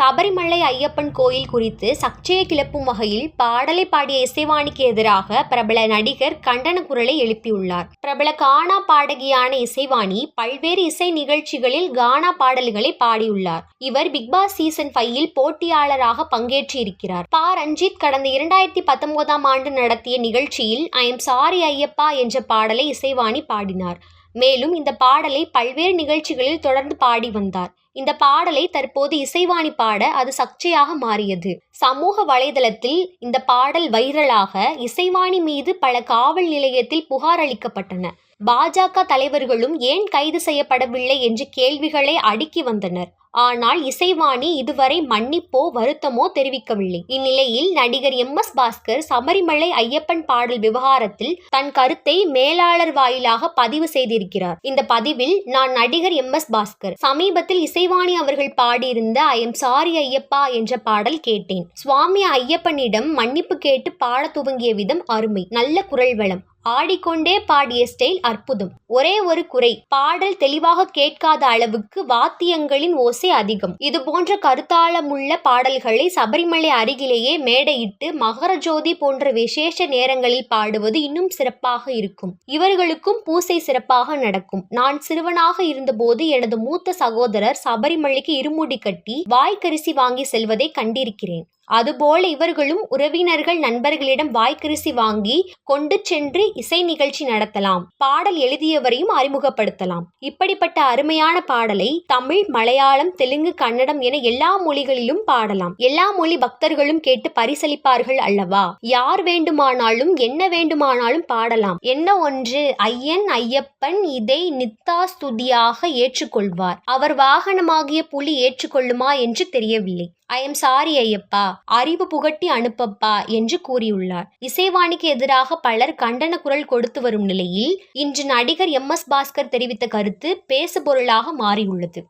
சபரிமலை ஐயப்பன் கோயில் குறித்து சர்ச்சையை கிளப்பும் வகையில் பாடலை பாடிய இசைவாணிக்கு எதிராக பிரபல நடிகர் கண்டன குரலை எழுப்பியுள்ளார். பிரபல கானா பாடகியான இசைவாணி பல்வேறு இசை நிகழ்ச்சிகளில் கானா பாடல்களை பாடியுள்ளார். இவர் பிக்பாஸ் சீசன் ஃபைவில் போட்டியாளராக பங்கேற்றிருக்கிறார். பா. ரஞ்சித் கடந்த இரண்டாயிரத்தி பத்தொன்பதாம் ஆண்டு நடத்திய நிகழ்ச்சியில் ஐ எம் சாரி ஐயப்பா என்ற பாடலை இசைவாணி பாடினார். மேலும் இந்த பாடலை பல்வேறு நிகழ்ச்சிகளில் தொடர்ந்து பாடி வந்தார். இந்த பாடலை தற்போது இசைவாணி பாட அது சர்ச்சையாக மாறியது. சமூக வலைதளத்தில் இந்த பாடல் வைரலாக இசைவாணி மீது பல காவல் நிலையத்தில் புகார் அளிக்கப்பட்டன. பாஜக தலைவர்களும் ஏன் கைது செய்யப்படவில்லை என்று கேள்விகளை அடுக்கி வந்தனர். ஆனால் இசைவாணி இதுவரை மன்னிப்போ வருத்தமோ தெரிவிக்கவில்லை. இந்நிலையில் நடிகர் எம். எஸ். பாஸ்கர் சபரிமலை ஐயப்பன் பாடல் விவகாரத்தில் தன் கருத்தை மேலாளர் வாயிலாக பதிவு செய்திருக்கிறார். இந்த பதிவில் நான் நடிகர் எம். எஸ். பாஸ்கர் சமீபத்தில் இசைவாணி அவர்கள் பாடியிருந்த ஐ எம் சாரி ஐயப்பா என்ற பாடல் கேட்டேன். சுவாமி ஐயப்பனிடம் மன்னிப்பு கேட்டு பாட துவங்கிய விதம் அருமை நல்ல குரல் வளம் ஆடிக்கொண்டே பாடிய ஸ்டைல் அற்புதம். ஒரே ஒரு குறை பாடல் தெளிவாக கேட்காத அளவுக்கு வாத்தியங்களின் ஓசை அதிகம். இது போன்ற கருத்தாளமுள்ள பாடல்களை சபரிமலை அருகிலேயே மேடையிட்டு மகரஜோதி போன்ற விசேஷ நேரங்களில் பாடுவது இன்னும் சிறப்பாக இருக்கும். இவர்களுக்கும் பூசை சிறப்பாக நடக்கும். நான் சிறுவனாக இருந்தபோது எனது மூத்த சகோதரர் சபரிமலைக்கு இருமுடி கட்டி வாய்க்கரிசி வாங்கி செல்வதை கண்டிருக்கிறேன். அதுபோல இவர்களும் உறவினர்கள் நண்பர்களிடம் வாய்க்கரிசி வாங்கி கொண்டு சென்று இசை நிகழ்ச்சி நடத்தலாம். பாடல் எழுதியவரையும் அறிமுகப்படுத்தலாம். இப்படிப்பட்ட அருமையான பாடலை தமிழ் மலையாளம் தெலுங்கு கன்னடம் என எல்லா மொழிகளிலும் பாடலாம். எல்லா மொழி பக்தர்களும் கேட்டு பரிசளிப்பார்கள் அல்லவா? யார் வேண்டுமானாலும் என்ன வேண்டுமானாலும் பாடலாம். என்ன ஒன்று? ஐயன் ஐயப்பன் இதை நித்தாஸ்துதியாக ஏற்றுக்கொள்வார். அவர் வாகனமாகிய புலி ஏற்றுக்கொள்ளுமா என்று தெரியவில்லை. ஐ எம் சாரி ஐயப்பா. அறிவு புகட்டி அனுப்பப்பா என்று கூறியுள்ளார். இசைவாணிக்கு எதிராக பலர் கண்டன குரல் கொடுத்து வரும் நிலையில் இன்று நடிகர் எம். எஸ். பாஸ்கர் தெரிவித்த கருத்து பேசுபொருளாக மாறியுள்ளது.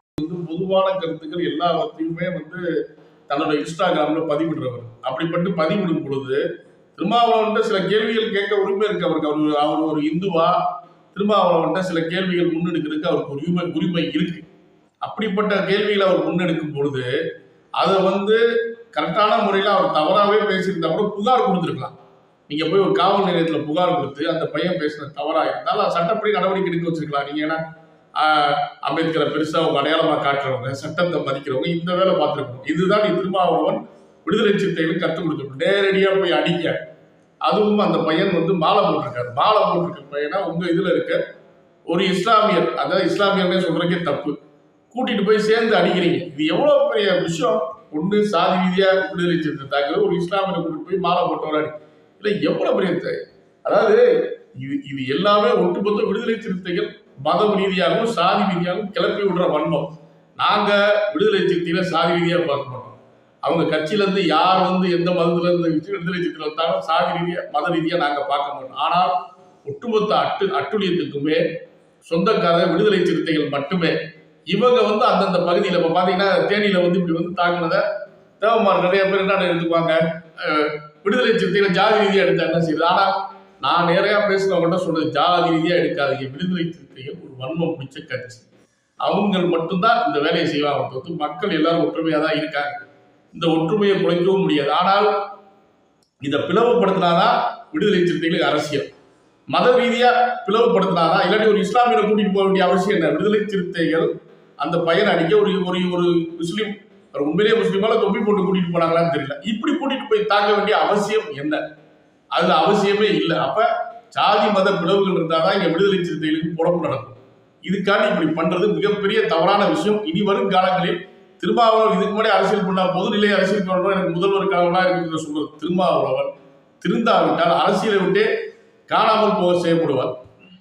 பொதுவான கருத்துக்கள் எல்லாவற்றையுமே வந்து தன்னோட இன்ஸ்டாகிராம்ல பதிவிடுறவர். அப்படிப்பட்டு பதிவிடும் பொழுது திருமாவளவன் சில கேள்விகள் கேட்க உரிமை இருக்கு அவருக்கு. அவர் அவர் ஒரு இந்துவா திருமாவளவன் சில கேள்விகள் முன்னெடுக்கிறதுக்கு அவருக்கு உரிமை உரிமை இருக்கு. அப்படிப்பட்ட கேள்விகளை அவர் முன்னெடுக்கும் பொழுது அதை வந்து கரெக்டான முறையில் அவர் தவறாகவே பேசியிருந்தா கூட புகார் கொடுத்துருக்கலாம். நீங்கள் போய் ஒரு காவல் நிலையத்தில் புகார் கொடுத்து அந்த பையன் பேசின தவறாக இருந்தால் சட்டப்படி நடவடிக்கை எடுக்க வச்சிருக்கலாம். நீங்கள் ஏன்னா அம்பேத்கரை பெருசாக அவங்க அடையாளமாக காட்டுறவங்க சட்டத்தை மதிக்கிறவங்க இந்த வேலை பார்த்துருக்கணும். இதுதான் நீ திருமாவளவன் விடுதலை சிறுத்தைகளுக்கு கற்றுக் கொடுத்துருக்கணும் நேரடியாக போய் அடிக்க அதுவும் அந்த பையன் வந்து மாலை போட்டிருக்காரு. மாலை போட்டிருக்க பையனா உங்கள் இதில் இருக்க ஒரு இஸ்லாமியர். அதாவது இஸ்லாமியர்னே சொல்கிறக்கே தப்பு. கூட்டிட்டு போய் சேர்ந்து அடிக்கிறீங்க. இது எவ்வளவு பெரிய விஷயம்? ஒண்ணு சாதி ரீதியா விடுதலை சிறுத்தை ஒரு இஸ்லாமியில் கூட்டிட்டு போய் மாலை போட்டவராடி இல்லை எவ்வளவு பெரிய அதாவது இது இது எல்லாமே ஒட்டுமொத்த விடுதலை சிறுத்தைகள் மதம் ரீதியாகவும் சாதி ரீதியாகவும் கிளப்பி விடுற வன்மம். நாங்க விடுதலை சிறுத்தைகளை சாதி ரீதியா பார்க்க மாட்டோம். அவங்க கட்சியில இருந்து யார் வந்து எந்த மதத்துல இருந்து விடுதலை சிறுத்தைகள் வந்தாலும் சாதி ரீதியா மத ரீதியா நாங்க பார்க்க மாட்டோம். ஆனால் ஒட்டுமொத்த அட்டு அட்டுழியத்துக்குமே சொந்தக்கார விடுதலை சிறுத்தைகள் மட்டுமே இவங்க வந்து அந்தந்த பகுதியில் இப்போ பார்த்தீங்கன்னா தேனியில் வந்து இப்படி வந்து தாக்குனதை தேவமார் நிறைய பேர் என்ன எடுத்துக்குவாங்க விடுதலை சிறுத்தைகள் ஜாதி ரீதியாக எடுத்தா என்ன செய்யுது ஆனால் நான் நிறைய பேசினவங்கள்ட்ட சொன்னது ஜாதி ரீதியாக எடுக்காதீங்க. விடுதலை சிறுத்தைகள் ஒரு வன்மம் பிடிச்ச கட்சி. அவங்க மட்டும்தான் இந்த வேலையை செய்வாங்க. தவிர்த்து மக்கள் எல்லாரும் ஒற்றுமையாக தான் இருக்காங்க. இந்த ஒற்றுமையை குறைக்கவும் முடியாது. ஆனால் இதை பிளவுபடுத்தினாதான் விடுதலை சிறுத்தைகளுக்கு அரசியல். மத ரீதியாக பிளவுபடுத்தினாதான் இல்லாட்டி ஒரு இஸ்லாமியரை கூட்டிகிட்டு போக வேண்டிய அவசியம் என்ன? விடுதலை சிறுத்தைகள் அந்த பையனை அடிக்க ஒரு ஒரு ஒரு முஸ்லீம் அவர் உண்மையிலேயே முஸ்லீமால தொப்பி போட்டு கூட்டிட்டு போனாங்களான்னு தெரியல. இப்படி கூட்டிட்டு போய் தாக்க வேண்டிய அவசியம் என்ன? அதுல அவசியமே இல்லை. அப்ப ஜாதி மத பிளவுகள் இருந்தாதான் இங்க விடுதலை சிறுத்தைகளுக்கு புறப்பு நடக்கும். இதுக்காண்டி இப்படி பண்றது மிகப்பெரிய தவறான விஷயம். இனி வரும் காலங்களில் திருமாவளவன் இதுக்கு முன்னாடி அரசியல் பண்ணா பொதுநிலை அரசியல் பண்றோம் எனக்கு முதல்வர் கனவுனா இருக்குன்னு சொல்றது திருமாவளவன். திருந்தாவிட்டால் அரசியலை விட்டே காணாமல் போக செய்யப்படுவார்.